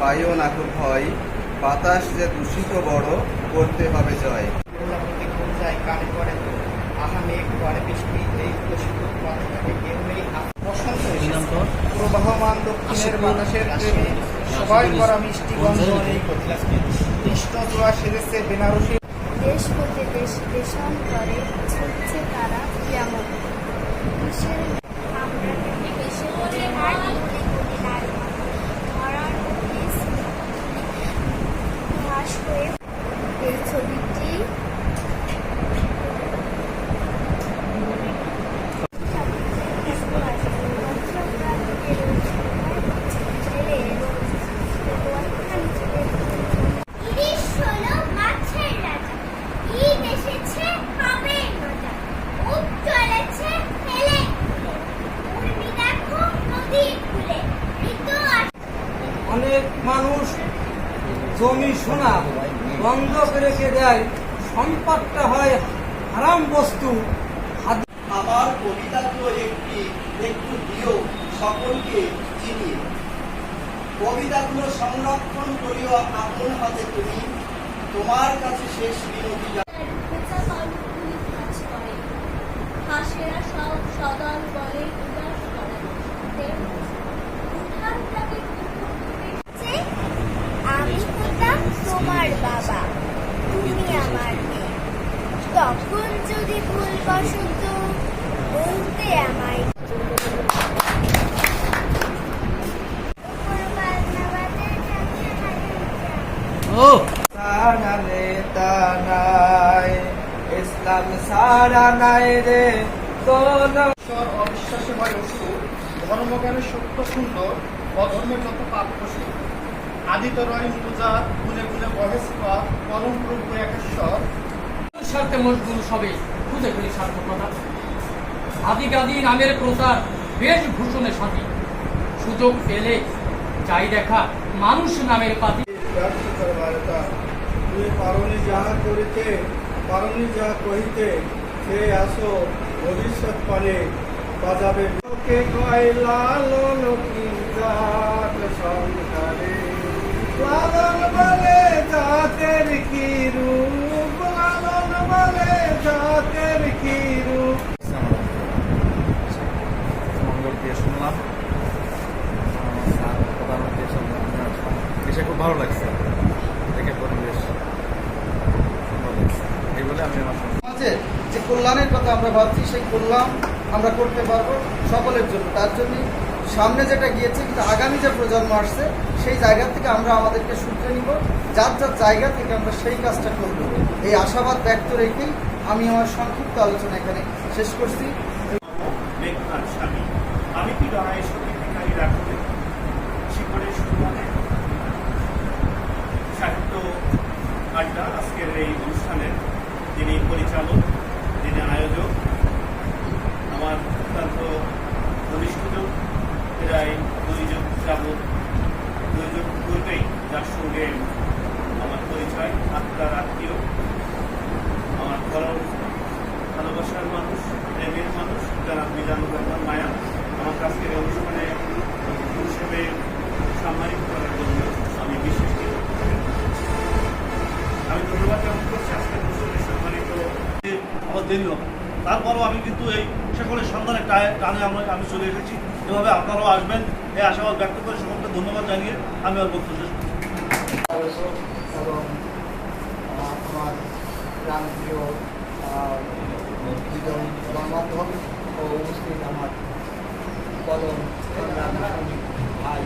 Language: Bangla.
পাইও নাকুর ভয়। বাতাস যে দূষিত বড় করতে হবে জয়। যায় কানে পড়ে আহা মেঘ পরে বৃষ্টি এই দূষিত পথটাকে কেউ নেই বসন্ত প্রবাহমান দক্ষিণের বাতাসের প্রেমে সবাই করা মিষ্টি গন্ধ নেই কৃষ্ণ জোয়া সেজেছে বেনারসি দেশ হতে দেশ দেশান্তরে ছুটছে তারা যেমন 你可以说这个。জমি সোনা বন্ধক রেখে দেয় সম্পদটা হয় হারাম বস্তু। আমার কবিতা তো একটি একটু দিও সকলকে চিনিয়ে কবিতাগুলো সংরক্ষণ করিও আপন হাতে তুমি। তোমার কাছে শেষ বিনতি হাসেরা সব সদল বলে উদাস করে উঠান প্রাণী আমি হতাম তোমার বাবা তুমি আমার মেয়ে তখন যদি ভুল বসত বলতে আমায় ও। সারা নেতা ইসলাম সারা নাই রে কোন অবিশ্বাসে হয় অসুর ধর্মজ্ঞানে সত্য সুন্দর অধর্মের যত পাপ পশু আদিত রয় পূজা গুনে গুনে বহেস পরম প্রভু একেশ্বর স্বার্থে মজদুর সবে খুঁজে খুঁজে সার্থকতা। আদি গাদি নামের প্রচার বেশ ভূষণের সাথী সুযোগ পেলে চাই দেখা মানুষ নামের পাতি। পারনি যাহা করিতে পারনি যাহা কহিতে, সে আসো ভবিষ্যৎ পানে, বাজাবে লোকে কয় লালন কি জাত সংসারে বলে জাতের খুব ভালো লাগছে দেখে পরিবেশ এই বলে যে কল্যাণের কথা আমরা ভাবছি, সেই কল্যাণ আমরা করতে পারব সকলের জন্য। তার সামনে যেটা গিয়েছে, কিন্তু আগামী যে প্রজন্ম আসছে, সেই জায়গা থেকে আমরা আমাদেরকে সূত্রে নিব। যার যার জায়গা থেকে আমরা সেই কাজটা করব। এই আশাবাদ ব্যক্ত রেখেই আমি আমার সংক্ষিপ্ত আলোচনা এখানে শেষ করছি। আমি কি ডরাই সত্যি ভিখারি রাখতে শিখরের সম্মানে সাহিত্য আড্ডা আজকের এই অনুষ্ঠানের যিনি পরিচালক, যিনি আয়োজক, আমার অত্যন্ত ঘনিষ্ঠজন প্রায় দুই যুগ যাবৎ দুই পূর্বেই যার সঙ্গে আমার পরিচয়, আত্মার আত্মীয়। পরম ভালোবাসার মানুষ, প্রেমের মানুষ, যারা মিজানুর রহমান মায়া। আমার এই অনুষ্ঠানে হিসেবে সম্মানিত করার জন্য আমি বিশেষ আমি ধন্যবাদ জ্ঞাপন করছি আজকের অনুষ্ঠানে সম্মানিত আমার দেরি হবে তারপরও আমি কিন্তু এই সকলের সন্ধানে টানে টানে আমরা আমি চলে এসেছি। এভাবে আপনারাও আসবেন। এই আশাবাদ ব্যক্ত করে সকলকে ধন্যবাদ জানিয়ে আমি আর বক্তব্য শেষ করছি। প্রান্তীয় দুজন গণমাধ্যম ও উপস্থিত আমার কলম সংগ্রামী ভাই।